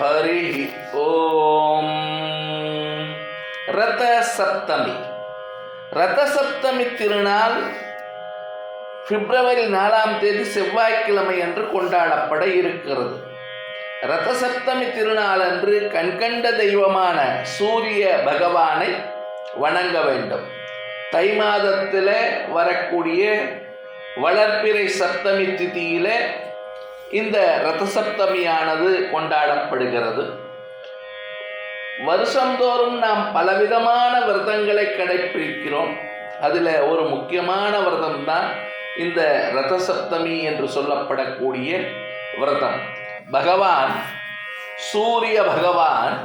ஹரி ஓம். ரத சப்தமி. ரத சப்தமி திருநாள் பிப்ரவரி நாலாம் தேதி செவ்வாய்க்கிழமை அன்று கொண்டாடப்பட இருக்கிறது. ரத சப்தமி திருநாள் அன்று கண்கண்ட தெய்வமான சூரிய பகவானை வணங்க வேண்டும். தை மாதத்தில் வரக்கூடிய வளர்ப்பிறை சப்தமி திதியில் இந்த ரத சப்தமியானது கொண்டாடப்படுகிறது. வருஷந்தோறும் நாம் பலவிதமான விரதங்களை கடைப்பிடிக்கிறோம் அதில் ஒரு முக்கியமான விரதம் தான் இந்த ரத சப்தமி என்று சொல்லப்படக்கூடிய விரதம். பகவான் சூரிய பகவான்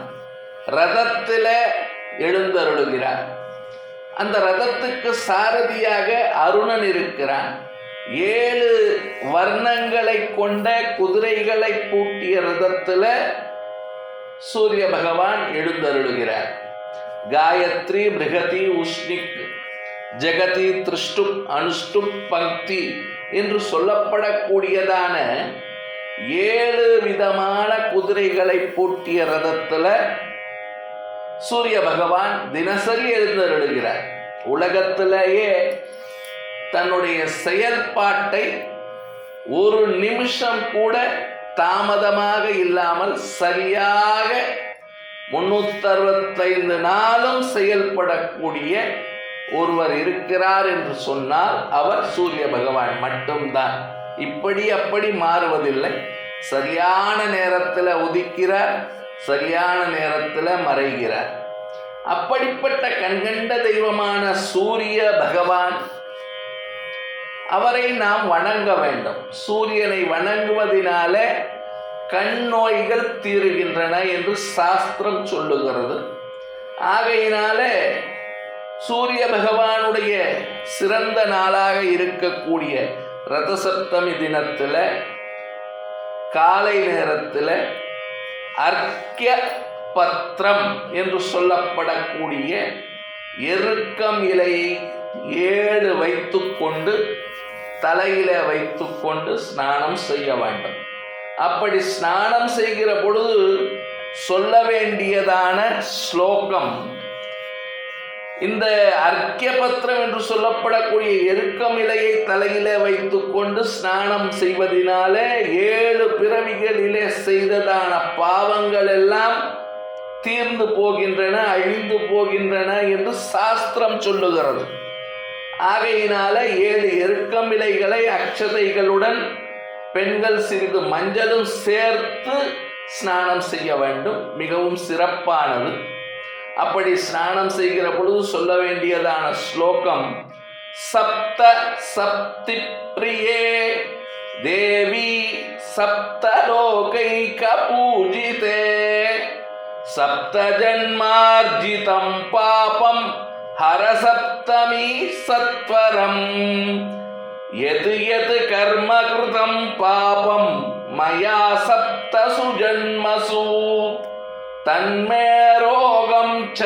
ரதத்தில் எழுந்தருளுகிறார். அந்த ரதத்துக்கு சாரதியாக அருணன் இருக்கிறான். ஏழு வர்ணங்களை கொண்ட குதிரைகளை பூட்டிய ரதத்தில் சூரிய பகவான் எழுந்தருளுகிறார். காயத்ரி மிருகதி உஷ்ணிக் ஜெகதி திருஷ்டு அனுஷ்டு பக்தி என்று சொல்லப்படக்கூடியதான ஏழு விதமான குதிரைகளை பூட்டிய ரதத்தில் சூரிய பகவான் தினசரி எழுந்தருளுகிறார். உலகத்திலேயே தன்னுடைய செயல்பாட்டை ஒரு நிமிஷம் கூட தாமதமாக இல்லாமல் சரியாக முன்னூத்தறுபத்தைந்து நாளும் செயல்படக்கூடிய ஒருவர் இருக்கிறார் என்று சொன்னால் அவர் சூரிய பகவான் மட்டும்தான். இப்படி அப்படி மாறுவதில்லை. சரியான நேரத்தில் உதிக்கிறார் சரியான நேரத்தில் மறைகிறார். அப்படிப்பட்ட கண்கண்ட தெய்வமான சூரிய பகவான் அவரை நாம் வணங்க வேண்டும். சூரியனை வணங்குவதினால கண் நோய்கள் தீருகின்றன என்று சாஸ்திரம் சொல்லுகிறது. ஆகையினால சூரிய பகவானுடைய சிறந்த நாளாக இருக்கக்கூடிய ரதசப்தமி தினத்தில் காலை நேரத்தில் அர்க்கிய பத்திரம் என்று சொல்லப்படக்கூடிய எருக்கம் இலையை ஏழு வைத்துக்கொண்டு தலையில வைத்துக்கொண்டு ஸ்நானம் செய்ய வேண்டும். அப்படி ஸ்நானம் செய்கிற பொழுது சொல்ல வேண்டியதான ஸ்லோகம். இந்த அர்க்கிய பத்திரம் என்று சொல்லப்படக்கூடிய எருக்கம் இலையை தலையில வைத்துக்கொண்டு ஸ்நானம் செய்வதனாலே ஏழு பிறவிகளிலே செய்ததான பாவங்கள் எல்லாம் தீர்ந்து போகின்றன அழிந்து போகின்றன என்று சாஸ்திரம் சொல்லுகிறது. ஆகையினால ஏழு எருக்கமிலைகளை அக்ஷதைகளுடன் பெண்கள் சிறிது மஞ்சளும் சேர்த்து ஸ்நானம் செய்ய வேண்டும். மிகவும் சிறப்பானது. அப்படி ஸ்நானம் செய்கிற பொழுது சொல்ல வேண்டியதான ஸ்லோகம் சப்த சப்தி பிரியே தேவி சப்தலோகைக பூஜிதே சப்த ஜன்மார்ஜிதம் பாபம் ஹரசப்தமி சத்வரம் எது எது கர்ம கிருதம் பாபம் மயா சப்தசு ஜன்மசு தன்மே ரோகம் ச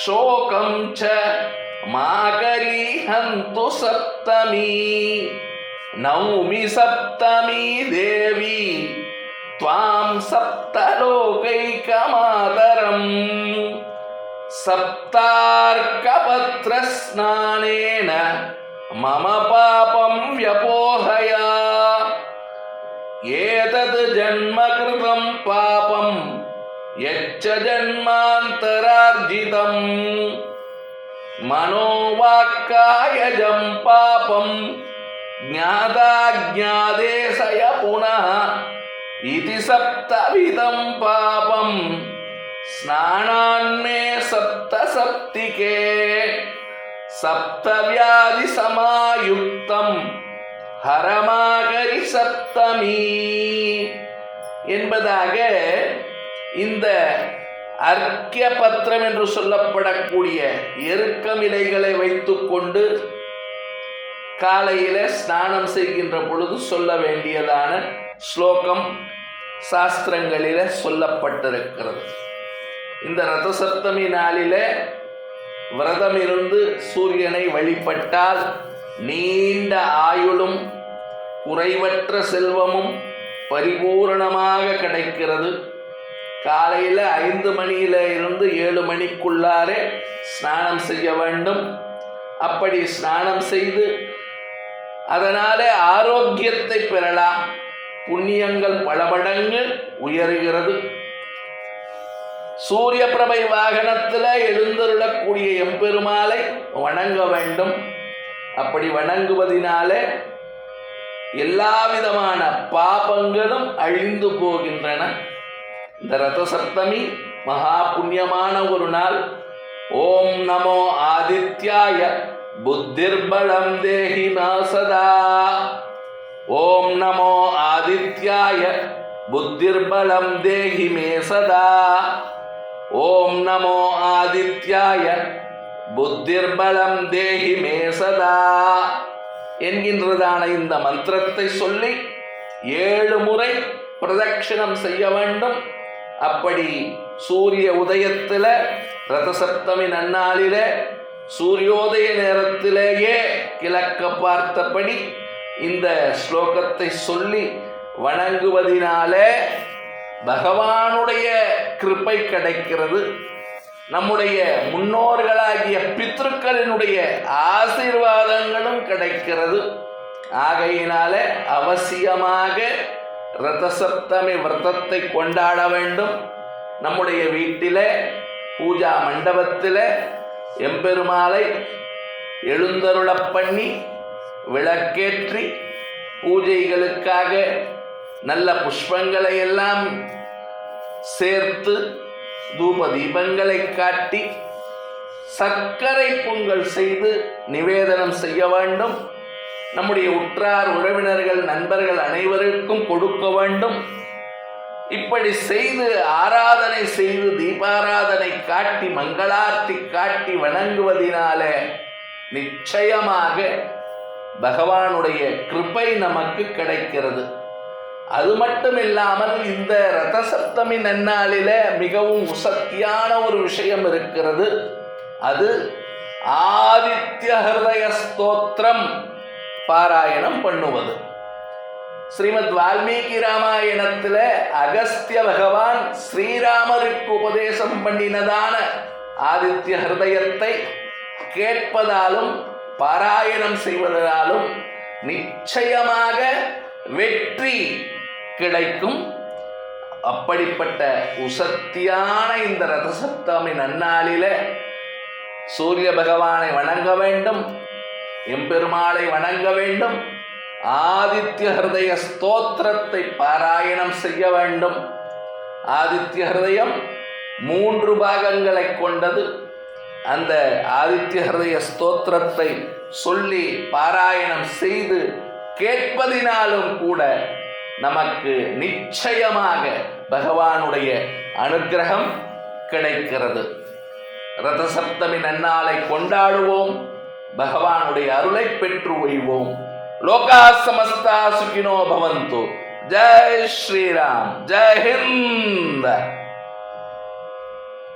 சோகம் ச மாகரி ஹந்து சப்தமி நௌமி சப்தமி தேவி त्वां सप्तलोकैकमातरम् സപ്താർക്കപത്രസ്നാനേന മമ പാപം വ്യപോഹയ. ഏതത് ജന്മകൃതം പാപം? യച്ച ജന്മാന്തരാർജിതം. മനോവാക്കായജം പാപം. ജ്ഞാതാജ്ഞാതേശയ പുനഃ ഇതി സപ്തവിധം പാപം. സ്നാനാന്മേ सप्तसप्तिके சப்தவியாதிசமாயுக்தம் ஹரமாகரி சப்தமி என்பதாக இந்த அர்க்கிய பத்திரம் என்று சொல்லப்படக்கூடிய எருக்கம் இலைகளை வைத்துக்கொண்டு காலையில் ஸ்நானம் செய்கின்ற பொழுது சொல்ல வேண்டியதான ஸ்லோகம் சாஸ்திரங்களில் சொல்லப்பட்டிருக்கிறது இந்த ரத சப்தமி நாளில் விரதம் இருந்து சூரியனை வழிபட்டால் நீண்ட ஆயுளும் குறைவற்ற செல்வமும் பரிபூரணமாக கிடைக்கிறது. காலையில் ஐந்து மணியில இருந்து ஏழு மணிக்குள்ளாரே ஸ்நானம் செய்ய வேண்டும். அப்படி ஸ்நானம் செய்து அதனாலே ஆரோக்கியத்தை பெறலாம். புண்ணியங்கள் பல மடங்கு உயர்கிறது. சூரிய பிரபை வாகனத்தில் எழுந்தருளக்கூடிய எம்பெருமாளை வணங்க வேண்டும். அப்படி வணங்குவதினாலே எல்லா விதமான பாபங்களும் அழிந்து போகின்றன. இந்த ரத சப்தமி மகா புண்ணியமான ஒரு நாள். ஓம் நமோ ஆதித்யாய புத்திர்பலம் தேஹி நாசதா. ஓம் நமோ ஆதித்யாய புத்திர்பலம் தேஹி மே சதா ஓம் நமோ ஆதித்யாய புத்திர்பலம் தேஹி மே சதா என்கின்றதான இந்த மந்திரத்தை சொல்லி ஏழு முறை பிரதட்சிணம் செய்ய வேண்டும் அப்படி சூரிய உதயத்தில் ரதசப்தமி நன்னாளில சூரியோதய நேரத்திலேயே கிழக்க பார்த்தபடி இந்த ஸ்லோகத்தை சொல்லி வணங்குவதினாலே பகவானுடைய கிருப்பை கிடைக்கிறது. நம்முடைய முன்னோர்களாகிய பித்ருக்களினுடைய ஆசீர்வாதங்களும் கிடைக்கிறது. ஆகையினாலே அவசியமாக ரதசப்தமி விரதத்தை கொண்டாட வேண்டும். நம்முடைய வீட்டிலே பூஜா மண்டபத்தில் எம்பெருமாளை எழுந்தருள பண்ணி விளக்கேற்றி பூஜைகளுக்காக நல்ல புஷ்பங்களை எல்லாம் சேர்த்து தூப தீபங்களை காட்டி சர்க்கரை பொங்கல் செய்து நிவேதனம் செய்ய வேண்டும். நம்முடைய உற்றார் உறவினர்கள் நண்பர்கள் அனைவருக்கும் கொடுக்க வேண்டும். இப்படி செய்து ஆராதனை செய்து தீபாராதனை காட்டி மங்களார்த்தி காட்டி வணங்குவதினாலே நிச்சயமாக பகவானுடைய கிருபை நமக்கு கிடைக்கிறது. அது மட்டும் இல்லாமல் இந்த ரத சப்தமி நன்னாளில மிகவும் உசத்தியான ஒரு விஷயம் இருக்கிறது. அது ஆதித்ய ஹிருதய ஸ்தோத்திரம் பாராயணம் பண்ணுவது. ஸ்ரீமத் வால்மீகி ராமாயணத்தில் அகஸ்திய பகவான் ஸ்ரீராமருக்கு உபதேசம் பண்ணினதான ஆதித்ய ஹிருதயத்தை கேட்பதாலும் பாராயணம் செய்வதாலும் நிச்சயமாக வெற்றி கிடைக்கும். அப்படிப்பட்ட உசத்தியான இந்த ரதசப்தமி நன்னாளில சூரிய பகவானை வணங்க வேண்டும். எம்பெருமாளை வணங்க வேண்டும். ஆதித்ய ஹிருதய ஸ்தோத்திரத்தை பாராயணம் செய்ய வேண்டும். ஆதித்ய ஹிருதயம் மூன்று பாகங்களை கொண்டது. அந்த ஆதித்ய ஹிருதய ஸ்தோத்திரத்தை சொல்லி பாராயணம் செய்து கேட்பதினாலும் கூட நமக்கு நிச்சயமாக பகவானுடைய அனுக்கிரகம் கிடைக்கிறது. ரதசப்தமி நன்னாளை கொண்டாடுவோம். பகவானுடைய அருளை பெற்று ஒய்வோம் லோகா சமஸ்தா சுகினோ பவந்தோ. ஜெய் ஸ்ரீராம். ஜெய் ஹிந்த்.